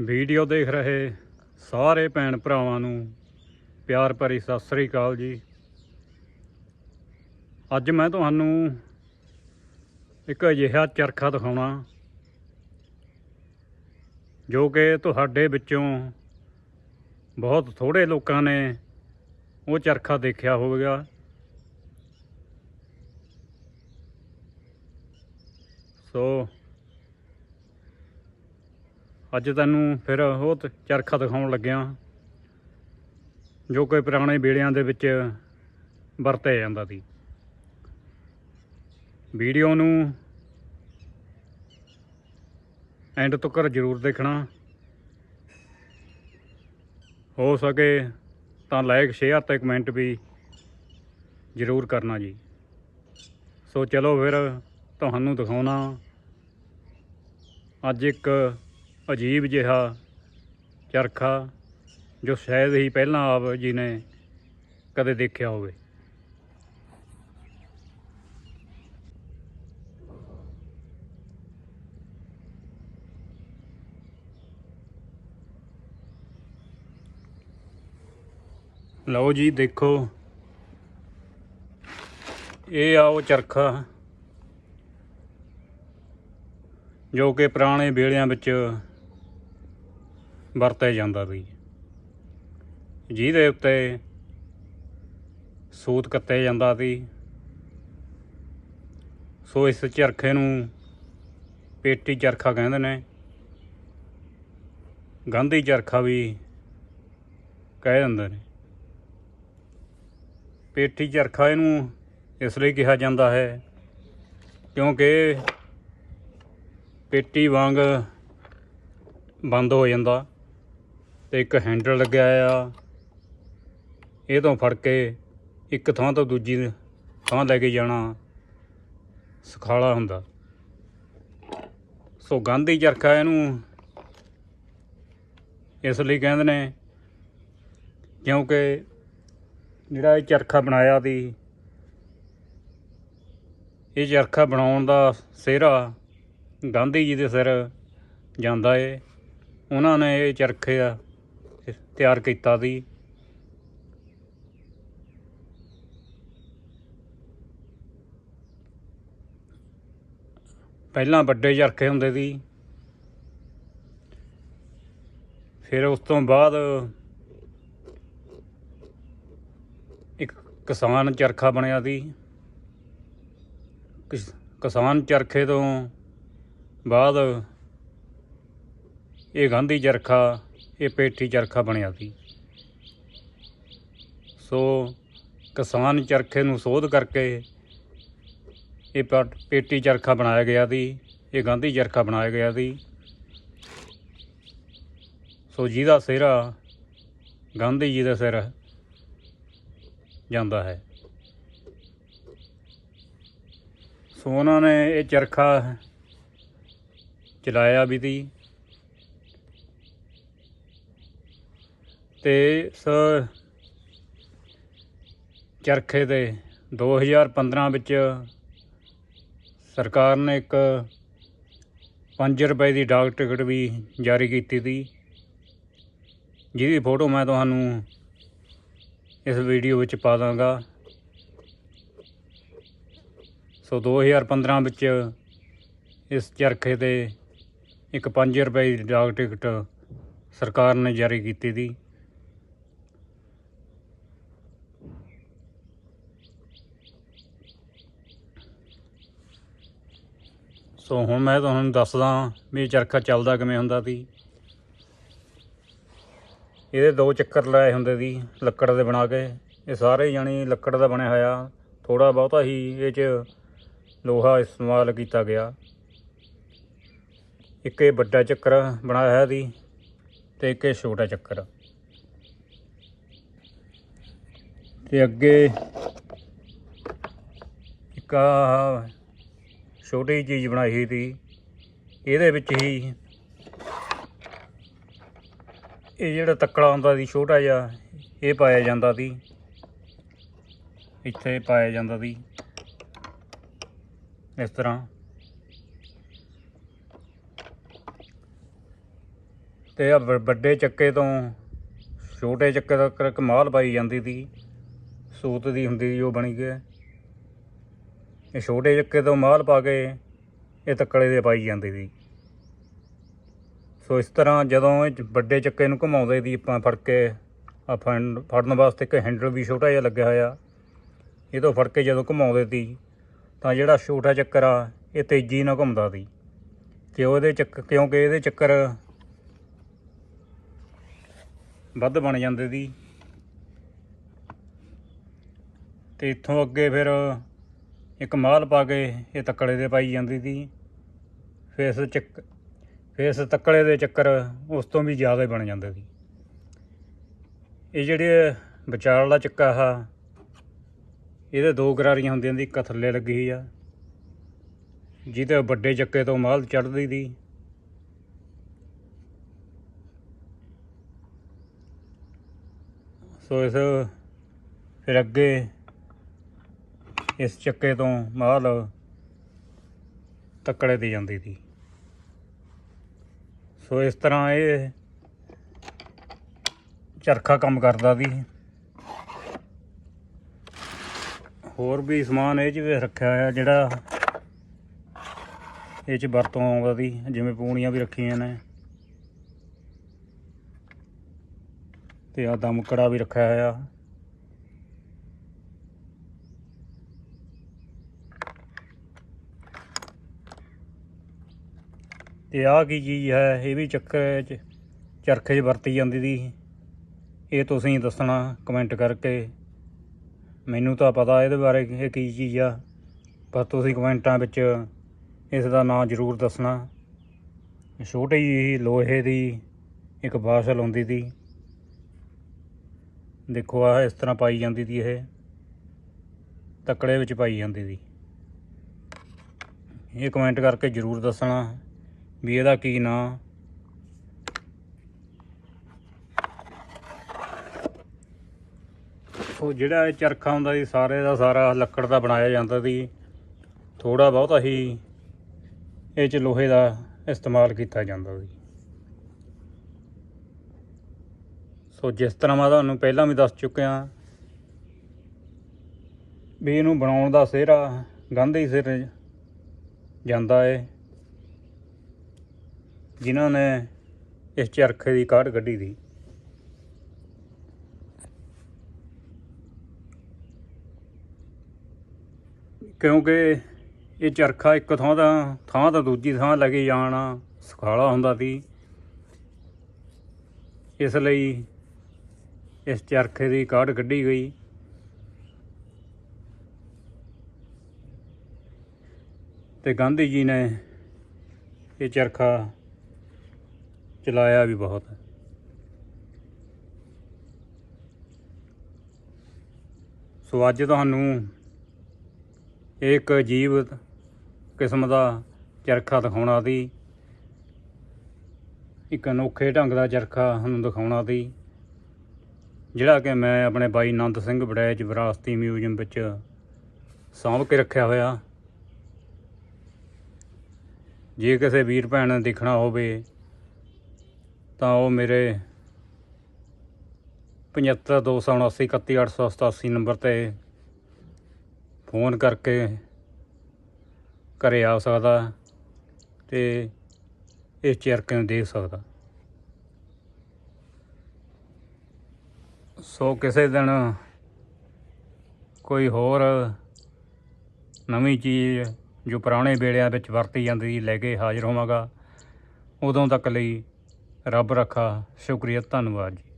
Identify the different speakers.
Speaker 1: Video ਦੇਖ ਰਹੇ ਸਾਰੇ ਭੈਣ ਭਰਾਵਾਂ ਨੂੰ ਪਿਆਰ ਭਰੀ ਸਤਿ ਸ੍ਰੀ ਅਕਾਲ ਜੀ। ਅੱਜ ਮੈਂ ਤੁਹਾਨੂੰ ਇੱਕ ਅਜਿਹਾ ਚਰਖਾ ਦਿਖਾਉਣਾ, ਜੋ ਕਿ ਤੁਹਾਡੇ ਵਿੱਚੋਂ ਬਹੁਤ ਥੋੜੇ ਲੋਕਾਂ ਨੇ ਉਹ ਚਰਖਾ ਦੇਖਿਆ ਹੋਵੇਗਾ। ਸੋ ਅੱਜ ਤੈਨੂੰ ਫਿਰ ਉਹ ਚਰਖਾ ਦਿਖਾਉਣ ਲੱਗਿਆ। ਜੋ ਕਿ ਪੁਰਾਣੇ ਵੇਲਿਆਂ ਦੇ ਵਿੱਚ ਵਰਤਿਆ ਜਾਂਦਾ ਸੀ। ਵੀਡੀਓ ਨੂੰ ਐਂਡ ਤੱਕ ਜ਼ਰੂਰ ਦੇਖਣਾ। ਹੋ ਸਕੇ ਤਾਂ ਲਾਈਕ ਸ਼ੇਅਰ ਤੇ ਕਮੈਂਟ ਵੀ ਜ਼ਰੂਰ ਕਰਨਾ ਜੀ। ਸੋ ਚਲੋ ਫਿਰ ਤੁਹਾਨੂੰ ਦਿਖਾਉਣਾ। ਅੱਜ ਇੱਕ ਅਜੀਬ ਜਿਹਾ ਚਰਖਾ ਜੋ ਸ਼ਾਇਦ ਹੀ ਪਹਿਲਾਂ ਆਪ ਜੀ ਨੇ ਕਦੇ ਦੇਖਿਆ ਹੋਵੇ। ਲਓ ਜੀ, ਦੇਖੋ। ਇਹ ਆ ਉਹ ਚਰਖਾ ਜੋ ਕਿ ਪੁਰਾਣੇ ਵੇਲਿਆਂ ਵਿੱਚ ਵਰਤਿਆ ਜਾਂਦਾ ਸੀ। ਜਿਹਦੇ ਉੱਤੇ ਸੂਤ ਕੱਤਿਆ ਜਾਂਦਾ ਸੀ। ਸੋ ਇਸ ਚਰਖੇ ਨੂੰ ਪੇਟੀ ਚਰਖਾ ਕਹਿੰਦੇ ਨੇ। ਗਾਂਧੀ ਚਰਖਾ ਵੀ ਕਹਿ ਦਿੰਦੇ ਨੇ। ਪੇਟੀ ਚਰਖਾ ਇਹਨੂੰ ਇਸ ਲਈ ਕਿਹਾ ਜਾਂਦਾ ਹੈ ਕਿਉਂਕਿ ਪੇਟੀ ਵਾਂਗ ਬੰਦ ਹੋ ਜਾਂਦਾ। ਤੇ ਇੱਕ ਹੈਂਡਲ ਲੱਗਿਆ ਆ। ਇਹ ਤੋਂ ਫੜ ਕੇ ਇੱਕ ਥਾਂ ਤੋਂ ਦੂਜੀ ਥਾਂ ਲੈ ਕੇ ਜਾਣਾ ਸੁਖਾਲਾ ਹੁੰਦਾ। ਸੋ ਗਾਂਧੀ ਚਰਖਾ ਇਹਨੂੰ ਇਸ ਲਈ ਕਹਿੰਦੇ ਨੇ ਕਿਉਂਕਿ ਜਿਹੜਾ ਇਹ ਚਰਖਾ ਬਣਾਇਆ ਦੀ ਇਹ ਚਰਖਾ ਬਣਾਉਣ ਦਾ ਸਿਹਰਾ ਗਾਂਧੀ ਜੀ ਦੇ ਸਿਰ ਜਾਂਦਾ ਏ। ਉਹਨਾਂ ਨੇ ਇਹ ਚਰਖੇ ਆ ਤਿਆਰ ਕੀਤਾ ਸੀ ਪਹਿਲਾਂ ਵੱਡੇ ਚਰਖੇ ਹੁੰਦੇ ਸੀ। ਫਿਰ ਉਸ ਤੋਂ ਬਾਅਦ ਇੱਕ ਕਿਸਾਨ ਚਰਖਾ ਬਣਿਆ ਸੀ। ਕਿਸਾਨ ਚਰਖੇ ਤੋਂ ਬਾਅਦ ਇਹ ਗਾਂਧੀ ਚਰਖਾ ਇਹ ਪੇਟੀ ਚਰਖਾ ਬਣਿਆ ਸੀ। ਸੋ ਕਿਸਾਨ ਚਰਖੇ ਨੂੰ ਸੋਧ ਕਰਕੇ ਇਹ ਪੇਟੀ ਚਰਖਾ ਬਣਾਇਆ ਗਿਆ ਸੀ, ਇਹ ਗਾਂਧੀ ਚਰਖਾ ਬਣਾਇਆ ਗਿਆ ਸੀ। ਸੋ ਜਿਹਦਾ ਸਿਹਰਾ, ਗਾਂਧੀ ਜੀ ਦੇ ਸਿਰ ਜਾਂਦਾ ਹੈ। ਸੋ ਉਹਨਾਂ ਨੇ ਇਹ ਚਰਖਾ ਚਲਾਇਆ ਵੀ ਸੀ। ਤੇ ਇਸ ਚਰਖੇ ਦੇ 2015 ਵਿੱਚ ਸਰਕਾਰ ਨੇ ਇੱਕ 5 ਰੁਪਏ ਦੀ ਡਾਕ ਟਿਕਟ ਵੀ ਜਾਰੀ ਕੀਤੀ ਸੀ। ਜਿਹਦੀ ਫੋਟੋ ਮੈਂ ਤੁਹਾਨੂੰ ਇਸ ਵੀਡੀਓ ਵਿੱਚ ਪਾ ਦਾਂਗਾ। ਸੋ 2015 ਵਿੱਚ ਇਸ ਚਰਖੇ ਤੇ ਇੱਕ 5 ਰੁਪਏ ਦੀ ਡਾਕ ਟਿਕਟ ਸਰਕਾਰ ਨੇ ਜਾਰੀ ਕੀਤੀ ਸੀ। ਸੋ ਹੁਣ ਮੈਂ ਤੁਹਾਨੂੰ ਦੱਸਦਾ ਵੀ ਇਹ ਚਰਖਾ ਚੱਲਦਾ ਕਿਵੇਂ ਹੁੰਦਾ ਸੀ। ਇਹਦੇ ਦੋ ਚੱਕਰ ਲਾਏ ਹੁੰਦੇ ਸੀ, ਲੱਕੜ ਦੇ ਬਣਾ ਕੇ। ਇਹ ਸਾਰੇ ਜਾਣੀ ਲੱਕੜ ਦਾ ਬਣਿਆ ਹੋਇਆ। ਥੋੜਾ ਬਹੁਤਾ ਹੀ ਇਹ 'ਚ ਲੋਹਾ ਇਸਤੇਮਾਲ ਕੀਤਾ ਗਿਆ। ਇੱਕ ਇਹ ਵੱਡਾ ਚੱਕਰ ਬਣਾਇਆ ਹੋਇਆ ਸੀ ਤੇ ਇੱਕ ਇਹ ਛੋਟਾ ਚੱਕਰ। ਤੇ ਅੱਗੇ ਇੱਕ ਆਹ ਛੋਟੀ ਜਿਹੀ ਚੀਜ਼ ਬਣਾਈ ਹੋਈ ਸੀ। ਇਹਦੇ ਵਿੱਚ ਹੀ ਇਹ ਜਿਹੜਾ ਤੱਕੜਾ ਹੁੰਦਾ ਸੀ, ਛੋਟਾ ਜਿਹਾ, ਇਹ ਪਾਇਆ ਜਾਂਦਾ ਸੀ। ਇੱਥੇ ਪਾਇਆ ਜਾਂਦਾ ਸੀ। ਇਸ ਤਰ੍ਹਾਂ। ਤੇ ਆ ਵੱਡੇ ਚੱਕੇ ਤੋਂ ਛੋਟੇ ਚੱਕੇ ਤੱਕ ਕਮਾਲ ਪਾਈ ਜਾਂਦੀ ਸੀ। ਸੂਤ ਦੀ ਹੁੰਦੀ ਸੀ, ਉਹ ਬਣੀ ਗਈ। ਇਹ ਛੋਟੇ ਚੱਕੇ ਤੋਂ ਮਾਲ ਪਾ ਕੇ ਇਹ ਤੱਕੜੇ ਦੇ ਪਾਈ ਜਾਂਦੀ ਸੀ। ਸੋ ਇਸ ਤਰ੍ਹਾਂ ਜਦੋਂ ਇਹ ਚ- ਵੱਡੇ ਚੱਕੇ ਨੂੰ ਘੁਮਾਉਂਦੇ ਦੀ ਆਪਾਂ ਫੜ ਕੇ ਆ ਫੜਨ ਵਾਸਤੇ ਇੱਕ ਹੈਂਡਲ ਵੀ ਛੋਟਾ ਜਿਹਾ ਲੱਗਿਆ ਹੋਇਆ। ਇਹ ਤੋਂ ਫੜ ਕੇ ਜਦੋਂ ਘੁਮਾਉਂਦੇ ਸੀ, ਤਾਂ ਜਿਹੜਾ ਛੋਟਾ ਚੱਕਰ ਆ, ਇਹ ਤੇਜ਼ੀ ਨਾਲ ਘੁੰਮਦਾ ਸੀ। ਕਿਉਂ ਉਹਦੇ ਚੱਕ, ਕਿਉਂਕਿ ਇਹਦੇ ਚੱਕਰ ਵੱਧ ਬਣ ਜਾਂਦੇ ਸੀ। ਤੇ ਇੱਥੋਂ ਅੱਗੇ ਫਿਰ ਇੱਕ ਮਾਲ ਪਾ ਕੇ ਇਹ ਤੱਕੜੇ ਦੇ ਪਾਈ ਜਾਂਦੀ ਸੀ। ਫਿਰ ਇਸ ਚੱਕ ਫਿਰ ਇਸ ਤੱਕੜੇ ਦੇ ਚੱਕਰ ਉਸ ਤੋਂ ਵੀ ਜ਼ਿਆਦਾ ਬਣ ਜਾਂਦੇ ਸੀ। ਇਹ ਜਿਹੜੇ ਵਿਚਾਰਲਾ ਚੱਕਾ ਆ, ਇਹਦੇ ਦੋ ਗਰਾਰੀਆਂ ਹੁੰਦੀਆਂ ਸੀ, ਇੱਕ ਥੱਲੇ ਲੱਗੀ ਹੋਈ ਆ, ਜਿਹਦੇ ਵੱਡੇ ਚੱਕੇ ਤੋਂ ਮਾਲ ਚੜ੍ਹਦੀ ਦੀ ਸੋ ਇਸ ਫਿਰ ਅੱਗੇ ਇਸ ਚੱਕੇ ਤੋਂ ਮਾਲ ਤੱਕੜੇ ਦੀ ਜਾਂਦੀ ਸੀ। ਸੋ ਇਸ ਤਰ੍ਹਾਂ ਇਹ ਚਰਖਾ ਕੰਮ ਕਰਦਾ ਸੀ। ਹੋਰ ਵੀ ਸਮਾਨ ਇਹ 'ਚ ਰੱਖਿਆ ਹੋਇਆ ਜਿਹੜਾ ਇਹ 'ਚ ਵਰਤੋਂ ਆਉਂਦਾ ਸੀ, ਜਿਵੇਂ ਪੂਣੀਆਂ ਵੀ ਰੱਖੀਆਂ ਨੇ। ਤੇ ਆ ਦਮਕੜਾ ਵੀ ਰੱਖਿਆ ਹੋਇਆ। ਤੇ ਆਹ ਕੀ ਚੀਜ਼ ਹੈ? ਇਹ ਵੀ ਚੱਕਰ 'ਚ। ਚਰਖੇ 'ਚ ਵਰਤੀ ਜਾਂਦੀ ਸੀ ਇਹ ਤੁਸੀਂ ਦੱਸਣਾ ਕਮੈਂਟ ਕਰਕੇ। ਮੈਨੂੰ ਤਾਂ ਪਤਾ ਇਹਦੇ ਬਾਰੇ ਇਹ ਕੀ ਚੀਜ਼ ਆ। ਪਰ ਤੁਸੀਂ ਕਮੈਂਟਾਂ ਵਿੱਚ ਇਸ ਦਾ ਨਾਂ ਜ਼ਰੂਰ ਦੱਸਣਾ। ਛੋਟੀ ਜਿਹੀ ਲੋਹੇ ਦੀ ਇੱਕ ਬਾਸਲ ਹੁੰਦੀ ਸੀ ਦੇਖੋ ਆ ਇਸ ਤਰ੍ਹਾਂ ਪਾਈ ਜਾਂਦੀ ਸੀ ਇਹ। ਤਕੜੇ ਵਿੱਚ ਪਾਈ ਜਾਂਦੀ ਸੀ ਇਹ ਕਮੈਂਟ ਕਰਕੇ ਜ਼ਰੂਰ ਦੱਸਣਾ। ਵੀ ਇਹਦਾ ਕੀ ਨਾਂ? ਉਹ ਜਿਹੜਾ ਇਹ ਚਰਖਾ ਹੁੰਦਾ ਸੀ, ਸਾਰੇ ਦਾ ਸਾਰਾ ਲੱਕੜ ਦਾ ਬਣਾਇਆ ਜਾਂਦਾ ਸੀ। ਥੋੜਾ ਬਹੁਤਾ ਹੀ ਇਹ ਚ ਲੋਹੇ ਦਾ ਇਸਤੇਮਾਲ ਕੀਤਾ ਜਾਂਦਾ ਸੀ। ਸੋ ਜਿਸ ਤਰ੍ਹਾਂ ਮੈਂ ਤੁਹਾਨੂੰ ਪਹਿਲਾਂ ਵੀ ਦੱਸ ਚੁੱਕਿਆ, ਵੀ ਇਹਨੂੰ ਬਣਾਉਣ ਦਾ ਸਿਹਰਾ ਗਾਂਧੀ ਸਿਰ ਜਾਂਦਾ ਏ। ਜਿਨ੍ਹਾਂ ਨੇ ਇਸ ਚਰਖੇ ਦੀ ਕਾਢ ਕੱਢੀ ਸੀ। ਕਿਉਂਕਿ ਇਹ ਚਰਖਾ ਇੱਕ ਥਾਂ ਦਾ ਥਾਂ ਤੋਂ ਦੂਜੀ ਥਾਂ ਲੈ ਕੇ ਜਾਣਾ ਸੁਖਾਲਾ ਹੁੰਦਾ ਸੀ। ਇਸ ਲਈ ਇਸ ਚਰਖੇ ਦੀ ਕਾਢ ਕੱਢੀ ਗਈ। ਤੇ ਗਾਂਧੀ ਜੀ ਨੇ ਇਹ ਚਰਖਾ ਚਲਾਇਆ ਵੀ ਬਹੁਤ ਹੈ। ਸੋ ਅੱਜ ਤੁਹਾਨੂੰ ਇੱਕ ਅਜੀਬ ਕਿਸਮ ਦਾ ਚਰਖਾ ਦਿਖਾਉਣਾ ਸੀ। ਇੱਕ ਅਨੋਖੇ ਢੰਗ ਦਾ ਚਰਖਾ ਤੁਹਾਨੂੰ ਦਿਖਾਉਣਾ ਸੀ, ਜਿਹੜਾ ਕਿ ਮੈਂ ਆਪਣੇ ਬਾਈ ਆਨੰਦ ਸਿੰਘ ਵੜੈਚ ਵਿਰਾਸਤੀ ਮਿਊਜ਼ੀਅਮ ਵਿੱਚ ਸਾਂਭ ਕੇ ਰੱਖਿਆ ਹੋਇਆ। ਜੇ ਕਿਸੇ ਵੀਰ ਭੈਣ ਨੇ ਦੇਖਣਾ ਹੋਵੇ ਤਾਂ ਉਹ ਮੇਰੇ 7527931887 ਨੰਬਰ ਤੇ ਫੋਨ ਕਰਕੇ ਘਰੇ ਆ ਸਕਦਾ ਤੇ ਇਸ ਚਰਖੇ ਨੂੰ ਦੇਖ ਸਕਦਾ। ਸੋ ਕਿਸੇ ਦਿਨ ਕੋਈ ਹੋਰ ਨਵੀਂ ਚੀਜ਼ ਜੋ ਪੁਰਾਣੇ ਵੇਲਿਆਂ ਵਿੱਚ ਵਰਤੀ ਜਾਂਦੀ, ਲੈ ਕੇ ਹਾਜ਼ਰ ਹੋਵਾਂਗਾ, ਉਦੋਂ ਤੱਕ ਲਈ ਰੱਬ ਰੱਖਾ ਸ਼ੁਕਰੀਆ ਧੰਨਵਾਦ ਜੀ।